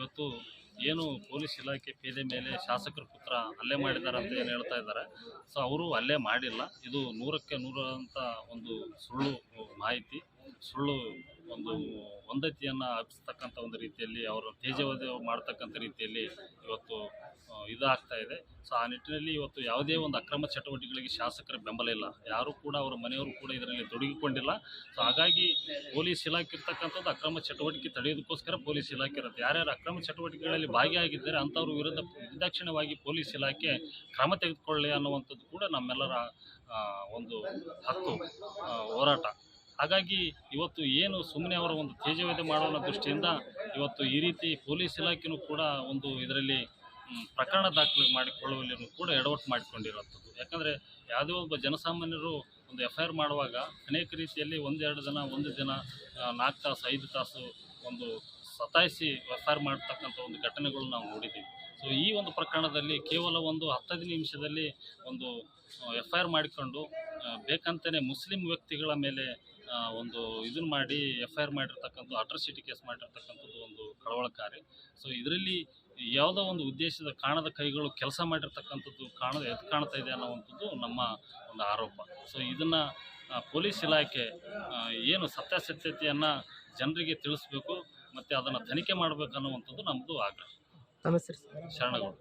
ಇವತ್ತು ಏನು ಪೊಲೀಸ್ ಇಲಾಖೆ ಪೇದೆ ಮೇಲೆ ಶಾಸಕರ ಪುತ್ರ ಹಲ್ಲೆ ಮಾಡಿದ್ದಾರೆ ಅಂತ ಏನು ಹೇಳ್ತಾ ಇದ್ದಾರೆ. ಸೊ ಅವರು ಹಲ್ಲೆ ಮಾಡಿಲ್ಲ. ಇದು ನೂರಕ್ಕೆ ನೂರು ಅಂತ ಒಂದು ಸುಳ್ಳು ಮಾಹಿತಿ, ಸುಳ್ಳು ಒಂದು ಒಂದತಿಯನ್ನು ಹಬ್ಬಿಸ್ತಕ್ಕಂಥ ಒಂದು ರೀತಿಯಲ್ಲಿ ಅವರು ತೇಜವಧೆ ಮಾಡ್ತಕ್ಕಂಥ ರೀತಿಯಲ್ಲಿ ಇವತ್ತು ಇದಾಗ್ತಾ ಇದೆ. ಸೊ ಆ ನಿಟ್ಟಿನಲ್ಲಿ ಇವತ್ತು ಯಾವುದೇ ಒಂದು ಅಕ್ರಮ ಚಟುವಟಿಕೆಗಳಿಗೆ ಶಾಸಕರ ಬೆಂಬಲ ಇಲ್ಲ. ಯಾರೂ ಕೂಡ ಅವರ ಮನೆಯವರು ಕೂಡ ಇದರಲ್ಲಿ ತೊಡಗಿಕೊಂಡಿಲ್ಲ. ಸೊ ಹಾಗಾಗಿ ಪೊಲೀಸ್ ಇಲಾಖೆ ಇರ್ತಕ್ಕಂಥದ್ದು ಅಕ್ರಮ ಚಟುವಟಿಕೆ ತಡೆಯೋದಕ್ಕೋಸ್ಕರ ಪೊಲೀಸ್ ಇಲಾಖೆ ಇರುತ್ತೆ ಯಾರ್ಯಾರು ಅಕ್ರಮ ಚಟುವಟಿಕೆಗಳಲ್ಲಿ ಭಾಗಿಯಾಗಿದ್ದಾರೆ, ಅಂಥವ್ರ ವಿರುದ್ಧ ನಿರ್ದಾಕ್ಷಿಣ್ಯವಾಗಿ ಪೊಲೀಸ್ ಇಲಾಖೆ ಕ್ರಮ ತೆಗೆದುಕೊಳ್ಳಿ ಅನ್ನುವಂಥದ್ದು ಕೂಡ ನಮ್ಮೆಲ್ಲರ ಒಂದು ಹಕ್ಕು ಹೋರಾಟ. ಹಾಗಾಗಿ ಇವತ್ತು ಏನು ಸುಮ್ಮನೆ ಅವರ ಒಂದು ತೇಜವೇದ ಮಾಡುವ ದೃಷ್ಟಿಯಿಂದ ಇವತ್ತು ಈ ರೀತಿ ಪೊಲೀಸ್ ಇಲಾಖೆನೂ ಕೂಡ ಒಂದು ಇದರಲ್ಲಿ ಪ್ರಕರಣ ದಾಖಲೆ ಮಾಡಿಕೊಳ್ಳುವಲ್ಲಿ ಕೂಡ ಎಡವಟ್ಟು ಮಾಡಿಕೊಂಡಿರುವಂಥದ್ದು. ಯಾಕಂದರೆ ಯಾವುದೇ ಒಬ್ಬ ಜನಸಾಮಾನ್ಯರು ಒಂದು ಎಫ್ ಐ ಆರ್ ಮಾಡುವಾಗ ಅನೇಕ ರೀತಿಯಲ್ಲಿ ಒಂದೆರಡು ಜನ ಒಂದು ಆ, ನಾಲ್ಕು ತಾಸು ಐದು ತಾಸು ಒಂದು ಸತಾಯಿಸಿ ಎಫ್ ಐ ಆರ್ ಮಾಡ್ತಕ್ಕಂಥ ಒಂದು ಘಟನೆಗಳು ನಾವು ನೋಡಿದ್ದೀವಿ. ಸೊ ಈ ಒಂದು ಪ್ರಕರಣದಲ್ಲಿ ಕೇವಲ ಒಂದು ಹತ್ತೈದು ನಿಮಿಷದಲ್ಲಿ ಒಂದು ಎಫ್ ಐ ಆರ್ ಮಾಡಿಕೊಂಡು ಬೇಕಂತಲೇ ಮುಸ್ಲಿಂ ವ್ಯಕ್ತಿಗಳ ಮೇಲೆ ಒಂದು ಇದನ್ನು ಮಾಡಿ ಎಫ್ ಐ ಆರ್ ಮಾಡಿರ್ತಕ್ಕಂಥ ಅಟ್ರಸಿಟಿ ಕೇಸ್ ಮಾಡಿರ್ತಕ್ಕಂಥದ್ದು ಒಂದು ಕಳವಳಕಾರಿ. ಸೊ ಇದರಲ್ಲಿ ಯಾವುದೋ ಒಂದು ಉದ್ದೇಶದ ಕಾಣದ ಕೈಗಳು ಕೆಲಸ ಮಾಡಿರ್ತಕ್ಕಂಥದ್ದು ಕಾಣದ ಎದ್ದು ಕಾಣ್ತಾ ಇದೆ ಅನ್ನೋವಂಥದ್ದು ನಮ್ಮ ಒಂದು ಆರೋಪ. ಸೊ ಇದನ್ನು ಪೊಲೀಸ್ ಇಲಾಖೆ ಏನು ಸತ್ಯಾಸತ್ಯತೆಯನ್ನು ಜನರಿಗೆ ತಿಳಿಸ್ಬೇಕು ಮತ್ತು ಅದನ್ನು ತನಿಖೆ ಮಾಡಬೇಕು ಅನ್ನುವಂಥದ್ದು ನಮ್ಮದು ಆಗ್ರಹ. ನಮಸ್ತೆ ಶರಣಗೌಡ